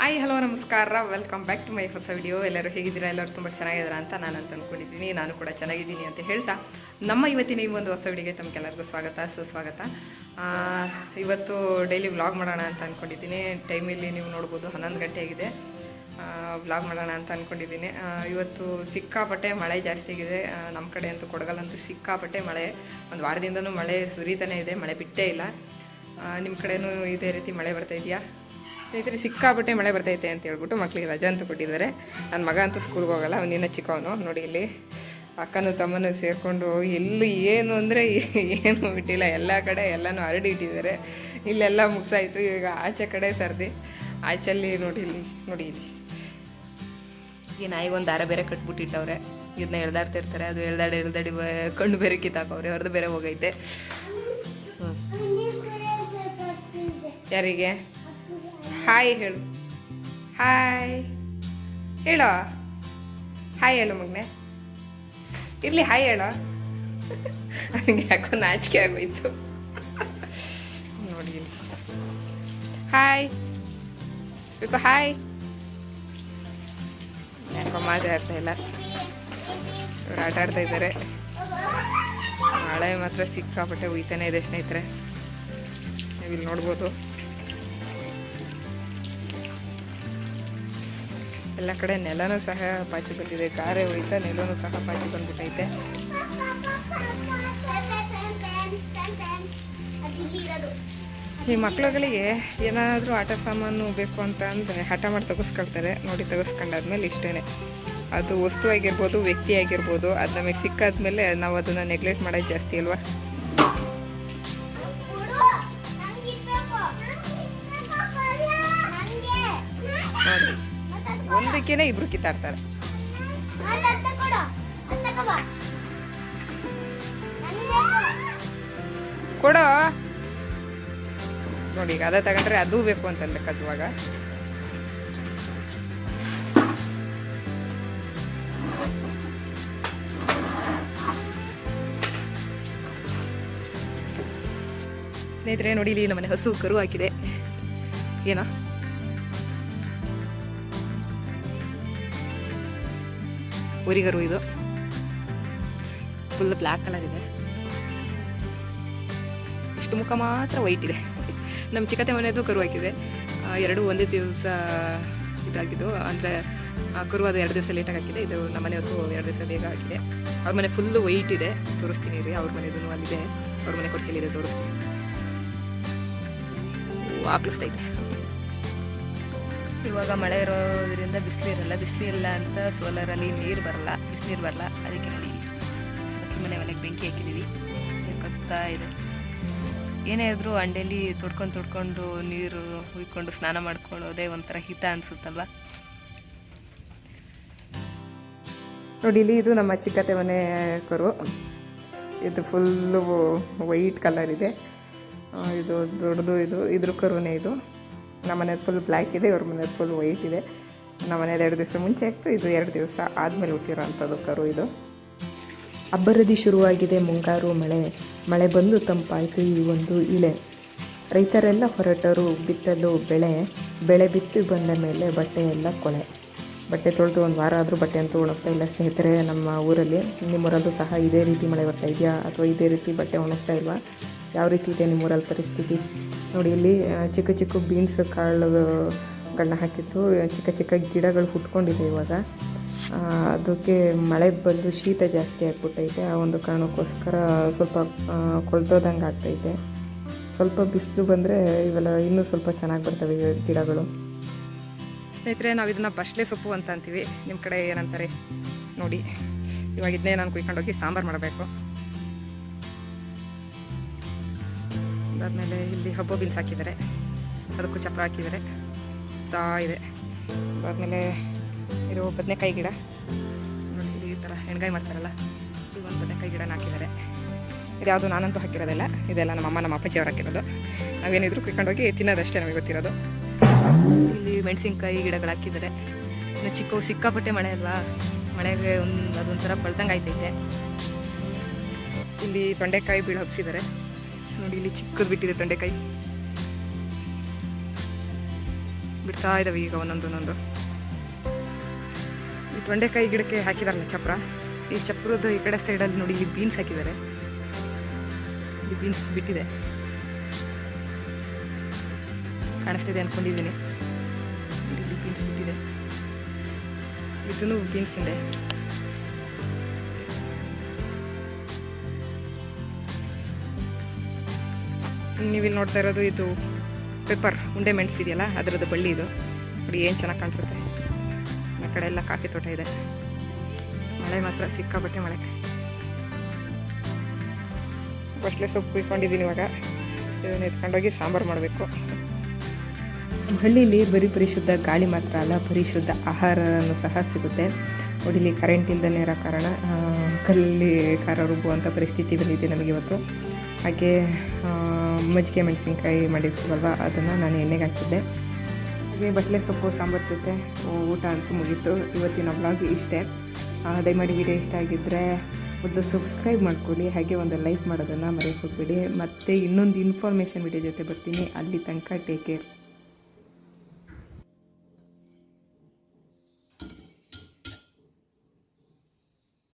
Hi hello ನಮಸ್ಕಾರ. Welcome back to my ಹೊಸ video ಎಲ್ಲರೂ ಹೇಗಿದ್ದೀರಾ? ಎಲ್ಲರೂ ತುಂಬ ಚೆನ್ನಾಗಿದ್ದೀರಾ ಅಂತ ನಾನು ಅಂತ ಅಂದ್ಕೊಂಡಿದ್ದೀನಿ ನಾನು ಕೂಡ ಚೆನ್ನಾಗಿದ್ದೀನಿ ಅಂತ ಹೇಳ್ತಾ. ನಮ್ಮ ಇವತ್ತಿನ ಈ ಒಂದು ಹೊಸ ವಿಡಿಯೋಗೆ ತಮಗೆಲ್ಲರಿಗೂ ಸ್ವಾಗತ. ಸುಸ್ವಾಗತ. ಇವತ್ತು ಡೈಲಿ ವ್ಲಾಗ್ ಮಾಡೋಣ ಅಂತ ಅಂದ್ಕೊಂಡಿದ್ದೀನಿ ಟೈಮಲ್ಲಿ ನೀವು ನೋಡ್ಬೋದು, ಹನ್ನೊಂದು ಗಂಟೆ ಆಗಿದೆ. ವ್ಲಾಗ್ ಮಾಡೋಣ ಅಂತ ಅಂದ್ಕೊಂಡಿದ್ದೀನಿ ಇವತ್ತು ಸಿಕ್ಕಾಪಟ್ಟೆ ಮಳೆ ಜಾಸ್ತಿ ಆಗಿದೆ. ನಮ್ಮ ಕಡೆ ಅಂತೂ ಕೊಡಗಲ್ಲಂತೂ ಸಿಕ್ಕಾಪಟ್ಟೆ ಮಳೆ. ಒಂದು ವಾರದಿಂದನೂ ಮಳೆ ಸುರಿತಾನೆ ಇದೆ. ಮಳೆ ಬಿಟ್ಟೇ ಇಲ್ಲ. ನಿಮ್ಮ ಕಡೆನೂ ಇದೇ ರೀತಿ ಮಳೆ ಬರ್ತಾ ಇದೆಯಾ? ಸ್ನೇಹಿತರೆ, ಸಿಕ್ಕಾಪಟ್ಟೆ ಮಳೆ ಬರ್ತೈತೆ ಅಂತ ಹೇಳ್ಬಿಟ್ಟು ಮಕ್ಕಳಿಗೆ ರಜಾ ಅಂತ ಕೊಟ್ಟಿದ್ದಾರೆ. ನನ್ನ ಮಗ ಅಂತೂ ಸ್ಕೂಲ್ಗೆ ಹೋಗಲ್ಲ ಅವನಿನ್ನ ಚಿಕ್ಕವನು. ನೋಡಿ ಇಲ್ಲಿ ಅಕ್ಕನೂ ತಮ್ಮನೂ ಸೇರಿಕೊಂಡು ಎಲ್ಲಿ ಏನು ಅಂದರೆ ಏನು ಬಿಟ್ಟಿಲ್ಲ. ಎಲ್ಲ ಕಡೆ ಎಲ್ಲನೂ ಹರಡಿ ಇಟ್ಟಿದ್ದಾರೆ. ಇಲ್ಲೆಲ್ಲ ಮುಗಿಸಾಯಿತು. ಈಗ ಆಚೆ ಕಡೆ ಸರ್ದಿ. ಆಚಲ್ಲಿ ನೋಡಿ ಇಲ್ಲಿ ನೋಡಿ ಇಲ್ಲಿ. ಈ ನಾಯಿಗೆ ಒಂದು ದಾರ ಬೇರೆ ಕಟ್ಬಿಟ್ಟಿಟ್ಟವ್ರೆ. ಇದನ್ನ ಎಳ್ದಾಡ್ತಿರ್ತಾರೆ ಅದು ಎಳ್ದಾಡಿ ಎಳ್ದಾಡಿ ಕಣ್ಣು ಬೇರೆ ಕಿತ್ತಾಕವ್ರೆ. ಹೊರದು ಬೇರೆ ಹೋಗೈತೆ. ಯಾರಿಗೆ? ಹಾಯ್ ಹೇಳು. ಹಾಯ್. ಹೇಳೋ? ಹಾಯ್ ಹೇಳು ಮಗನೆ. ಇರಲಿ, ಹಾಯ್ ಹೇಳೋ. ನನಗೆ ಯಾಕೋ ನಾಚಿಕೆ ಆಗೋಯ್ತು. ನೋಡಿ. ಹಾಯ್. ಬೇಕು ಹಾಯ್. ಯಾಕೋ ಮಾತಾಡ್ತಾ ಇಲ್ಲ. ಇವ್ರು ಆಟ ಆಡ್ತಾ ಇದ್ದಾರೆ. ಮಳೆ ಮಾತ್ರ ಸಿಕ್ಕಾಪಟ್ಟೆ ಉಯ್ತಾನೆ ಇದೆ ಸ್ನೇಹಿತರೆ. ನೀವು ಇಲ್ಲಿ ನೋಡ್ಬೋದು. ಎಲ್ಲ ಕಡೆ ನೆಲನೂ ಸಹ ಪಾಚಿ ಬಂದಿದೆ. ಗಾರೆ ಹೋಯ್ತಾ ನೆಲನೂ ಸಹ ಪಾಚಿ ಬಂದ್ಬಿಟ್ಟೈತೆ ಈ ಮಕ್ಳುಗಳಿಗೆ ಏನಾದರೂ ಆಟ ಸಾಮಾನು ಬೇಕು ಅಂತ ಅಂದರೆ ಹಠ ಮಾಡಿ ತೆಗೆಸ್ಕೊಳ್ತಾರೆ. ನೋಡಿ ತೆಗೆಸ್ಕೊಂಡಾದ್ಮೇಲೆ ಇಷ್ಟೇ ಅದು ವಸ್ತು ಆಗಿರ್ಬೋದು ವ್ಯಕ್ತಿ ಆಗಿರ್ಬೋದು ಅದು ನಮಗೆ ಸಿಕ್ಕಾದ್ಮೇಲೆ ನಾವು ಅದನ್ನು ನೆಗ್ಲೆಕ್ಟ್ ಮಾಡೋದು ಜಾಸ್ತಿ ಅಲ್ವಾ? ನೋಡಿ. ಒಂದಕ್ಕೇನೆ ಇಬ್ರು ಕಿತ್ತಾಡ್ತಾರೆ. ಕೊಡೋ. ನೋಡಿ ಈಗ ಅದೇ ತಗೊಂಡ್ರೆ ಅದು ಬೇಕು ಅಂತ ಕದ್ವಾಗ ಸ್ನೇಹಿತರೆ ನೋಡಿ ಇಲ್ಲಿ ನಮ್ಮನೆ ಹಸು ಕರು ಹಾಕಿದೆ. ಏನೋ? ಉರಿಗರು ಇದು. ಫುಲ್ ಬ್ಲ್ಯಾಕ್ ಕಲರ್ ಇದೆ ಇಷ್ಟು ಮುಖ ಮಾತ್ರ ವೈಟ್ ಇದೆ. ನಮ್ಮ ಚಿಕ್ಕತೆ ಮನೆಯದು ಕರು ಹಾಕಿದೆ. ಎರಡು ಒಂದೇ ದಿವಸ ಇದಾಗಿದ್ದು. ಅಂದರೆ ಕರು ಅದು ಎರಡು ದಿವಸ ಲೇಟಾಗಿ ಹಾಕಿದೆ. ಇದು ನಮ್ಮ ಮನೆಯದು ಎರಡು ದಿವಸ ಬೇಗ ಹಾಕಿದೆ. ಅವ್ರ ಮನೆ ಫುಲ್ಲು ವೈಟ್ ಇದೆ. ತೋರಿಸ್ತೀನಿ ರೀ, ಅವ್ರ ಮನೆಯದು ಅಲ್ಲಿದೆ. ಅವ್ರ ಮನೆ ಕೊಟ್ಟಿಲ್ಲಿದೆ ತೋರಿಸ್ತೀನಿ. ಆಕಳಿಸ್ತೈತೆ ಇವಾಗ ಮಳೆ ಇರೋದ್ರಿಂದ ಬಿಸಿಲು ಇರಲ್ಲ. ಬಿಸಿಲು ಇಲ್ಲ ಅಂತ ಸೋಲಾರಲ್ಲಿ ನೀರು ಬರಲ್ಲ. ಬಿಸಿನೀರು ಬರಲ್ಲ. ಅದಕ್ಕೆ ನೋಡಿ ಅಕ್ಕಿ ಮನೆ ಮನೆಗೆ ಬೆಂಕಿ ಹಾಕಿದ್ದೀವಿ ಕತ್ತಾ ಇದೆ. ಏನೇ ಇದ್ರೂ ಅಂಡೇಲಿ ತೊಡ್ಕೊಂಡು ತೊಡ್ಕೊಂಡು ನೀರು ಹುಯ್ಕೊಂಡು ಸ್ನಾನ ಮಾಡ್ಕೊಳ್ಳೋದೇ ಒಂಥರ ಹಿತ ಅನಿಸುತ್ತಲ್ವ? ನೋಡಿ, ಇಲ್ಲಿ ಇದು ನಮ್ಮ ಚಿಕ್ಕತೆ ಮನೆ ಕರು. ಇದು ಫುಲ್ಲು ವೈಟ್ ಕಲರ್ ಇದೆ. ಇದು ದೊಡ್ಡದು ಇದು. ಇದ್ರ ಕರುನೇ ಇದು. ನಮ್ಮ ಮನೇದು ಫುಲ್ ಬ್ಲ್ಯಾಕ್ ಇದೆ, ಇವ್ರ ಮನೇದು ಫುಲ್ ವೈಟ್ ಇದೆ. ನಮ್ಮ ಮನೇದು ಎರಡು ದಿವಸ ಮುಂಚೆ ಆಗ್ತು ಇದು ಎರಡು ದಿವಸ ಆದಮೇಲೆ ಹುಟ್ಟಿರೋ ಅಂಥದ್ದು ಕರು ಇದು. ಅಬ್ಬರದಿ ಶುರುವಾಗಿದೆ, ಮುಂಗಾರು ಮಳೆ. ಮಳೆ ಬಂದು ತಂಪಾಯಿತು, ಈ ಒಂದು ಇಳೆ. ರೈತರೆಲ್ಲ ಹೊರಟರು, ಬಿತ್ತಲು ಬೆಳೆ. ಬೆಳೆ ಬಿತ್ತು ಬಂದ ಮೇಲೆ ಬಟ್ಟೆ ಎಲ್ಲ ಕೊಳೆ. ಬಟ್ಟೆ ತೊಳೆದು ಒಂದು ವಾರ ಆದರೂ ಬಟ್ಟೆ ಅಂತೂ ಒಣಗ್ತಾ ಇಲ್ಲ, ಸ್ನೇಹಿತರೆ. ನಮ್ಮ ಊರಲ್ಲಿ ನಿಮ್ಮೂರಲ್ಲೂ ಸಹ ಇದೇ ರೀತಿ ಮಳೆ ಬರ್ತಾ ಇದೆಯಾ? ಅಥವಾ ಇದೇ ರೀತಿ ಬಟ್ಟೆ ಒಣಗ್ತಾ ಇಲ್ವಾ? ಯಾವ ರೀತಿ ಇದೆ ನಿಮ್ಮೂರಲ್ಲಿ ಪರಿಸ್ಥಿತಿ? ನೋಡಿ, ಇಲ್ಲಿ ಚಿಕ್ಕ ಚಿಕ್ಕ ಬೀನ್ಸ್ ಕಾಳುಗಳನ್ನ ಹಾಕಿದ್ರು. ಚಿಕ್ಕ ಚಿಕ್ಕ ಗಿಡಗಳು ಹುಟ್ಕೊಂಡಿದೆ ಇವಾಗ. ಅದಕ್ಕೆ ಮಳೆ ಬಂದು ಶೀತ ಜಾಸ್ತಿ ಆಗ್ಬಿಟ್ಟೈತೆ. ಆ ಒಂದು ಕಾರಣಕ್ಕೋಸ್ಕರ ಸ್ವಲ್ಪ ಕೊಳ್ತೋದಂಗೆ ಆಗ್ತೈತೆ. ಸ್ವಲ್ಪ ಬಿಸಿಲು ಬಂದರೆ ಇವೆಲ್ಲ ಇನ್ನೂ ಸ್ವಲ್ಪ ಚೆನ್ನಾಗಿ ಬರ್ತವೆ ಗಿಡಗಳು. ಸ್ನೇಹಿತರೆ, ನಾವು ಇದನ್ನ ಬಸ್ಲೆ ಸೊಪ್ಪು ಅಂತ ಅಂತೀವಿ. ನಿಮ್ಮ ಕಡೆ ಏನಂತಾರೆ? ನೋಡಿ, ಇವಾಗ ಇದನ್ನೇ ನಾನು ಕುಯ್ಕೊಂಡೋಗಿ ಸಾಂಬಾರು ಮಾಡಬೇಕು. ಅದಾದಮೇಲೆ ಇಲ್ಲಿ ಹಬ್ಬ ಬೀನ್ಸ್ ಹಾಕಿದ್ದಾರೆ. ಅದಕ್ಕೂ ಚಪ್ಪರ ಹಾಕಿದ್ದಾರೆ. ತಾ ಇದೆ. ಅದಾದಮೇಲೆ ಇದು ಬದನೆಕಾಯಿ ಗಿಡ. ನೋಡಿ, ಈ ಥರ ಎಣ್ಗಾಯಿ ಮಾಡ್ತಾರಲ್ಲ, ಇದು ಒಂದು ಬದನೆಕಾಯಿ ಗಿಡನ ಹಾಕಿದ್ದಾರೆ. ಇದ್ಯಾವುದು ನಾನಂತೂ ಹಾಕಿರೋದಿಲ್ಲ. ಇದೆಲ್ಲ ನಮ್ಮ ಅಮ್ಮ, ನಮ್ಮ ಅಪ್ಪಾಜಿ ಅವ್ರು ಹಾಕಿರೋದು. ನಾವೇನಿದ್ರು ಕುಯ್ಕೊಂಡೋಗಿ ತಿನ್ನೋದಷ್ಟೇ ನಮಗೆ ಗೊತ್ತಿರೋದು. ಇಲ್ಲಿ ಮೆಣಸಿನ್ಕಾಯಿ ಗಿಡಗಳು ಹಾಕಿದ್ದಾರೆ. ಇನ್ನು ಚಿಕ್ಕ, ಸಿಕ್ಕಾಪಟ್ಟೆ ಮಳೆ ಅಲ್ವಾ? ಮಳೆಗೆ ಒಂದು, ಅದೊಂಥರ ಬಳ್ದಂಗೆ ಆಯ್ತೈತೆ. ಇಲ್ಲಿ ತೊಂಡೆಕಾಯಿ ಬೀಳು ಹಬ್ಸಿದ್ದಾರೆ. ನೋಡಿ, ಇಲ್ಲಿ ಚಿಕ್ಕದು ಬಿಟ್ಟಿದೆ ತೊಂಡೆಕಾಯಿ ಬಿಡ್ತಾ ಇದ್ದಾವೆ ಈಗ ಒಂದೊಂದು ಒಂದೊಂದು. ಈ ತೊಂಡೆಕಾಯಿ ಗಿಡಕ್ಕೆ ಹಾಕಿದಾರಲ್ಲ ಚಪ್ರ? ಈ ಚಪ್ರದ ಈ ಕಡೆ ಸೈಡಲ್ಲಿ ನೋಡಿ, ಇಲ್ಲಿ ಬೀನ್ಸ್ ಹಾಕಿದ್ದಾರೆ. ಇಲ್ಲಿ ಬೀನ್ಸ್ ಬಿಟ್ಟಿದೆ. ಕಾಣಿಸ್ತಿದೆ ಅಂದ್ಕೊಂಡಿದ್ದೀನಿ ಇಲ್ಲಿ ಬೀನ್ಸ್ ಬಿಟ್ಟಿದೆ. ಇದೂ ಬೀನ್ಸ್ ಇದೆ. ನೀವಿಲ್ಲಿ ನೋಡ್ತಾ ಇರೋದು ಇದು ಪೇಪರ್, ಉಂಡೆ ಮೆಣಸು ಇದೆಯಲ್ಲ, ಅದರದ್ದು ಬಳ್ಳಿ ಇದು. ನೋಡಿ ಏನು ಚೆನ್ನಾಗಿ ಕಾಣಿಸುತ್ತೆ. ಆ ಕಡೆ ಎಲ್ಲ ಕಾಫಿ ತೋಟ ಇದೆ. ಮಳೆ ಮಾತ್ರ ಸಿಕ್ಕಾಬಟ್ಟೆ ಮಳೆ. ಫಸ್ಟ್ಲೆ ಸೊಪ್ಪು ಇಟ್ಕೊಂಡಿದ್ದೀನಿ ಇವಾಗ. ಇದನ್ನು ಎತ್ಕೊಂಡೋಗಿ ಸಾಂಬಾರು ಮಾಡಬೇಕು. ಹಳ್ಳಿಯಲ್ಲಿ ಬರೀ ಪರಿಶುದ್ಧ ಗಾಳಿ ಮಾತ್ರ ಅಲ್ಲ ಪರಿಶುದ್ಧ ಆಹಾರನೂ ಸಹ ಸಿಗುತ್ತೆ. ಒಡಿಲಿ ಕರೆಂಟ್ ಇಲ್ಲದೇ ಇರೋ ಕಾರಣ ಕಲ್ಲಿ ಖಾರ ರುಬ್ಬುವಂಥ ಪರಿಸ್ಥಿತಿ ಬಂದಿದೆ ನಮಗೆ ಇವತ್ತು. ಹಾಗೆ ಮಜ್ಜಿಗೆ ಮೆಣಸಿನ್ಕಾಯಿ ಮಾಡಿರ್ತೀವಲ್ವ, ಅದನ್ನು ನಾನು ಎಣ್ಣೆಗೆ ಹಾಕಿದ್ದೆ. ಹಾಗೆ ಬಟ್ಲೆ ಸೊಪ್ಪು, ಸಾಂಬಾರು ಜೊತೆ ಊಟ ಅಂತೂ ಮುಗೀತು. ಇವತ್ತಿನ ಬ್ಲಾಗ್ ಇಷ್ಟೇ. ದಯಮಾಡಿ ವಿಡಿಯೋ ಇಷ್ಟ ಆಗಿದ್ದರೆ ಒಂದು ಸಬ್ಸ್ಕ್ರೈಬ್ ಮಾಡ್ಕೊಳ್ಳಿ. ಹಾಗೆ ಒಂದು ಲೈಕ್ ಮಾಡೋದನ್ನು ಮರೆಯೋಕ್ಕೆ ಹೋಗ್ಬೇಡಿ. ಮತ್ತು ಇನ್ನೊಂದು ಇನ್ಫಾರ್ಮೇಷನ್ ವಿಡಿಯೋ ಜೊತೆ ಬರ್ತೀನಿ. ಅಲ್ಲಿ ತನಕ ಟೇಕ್ ಕೇರ್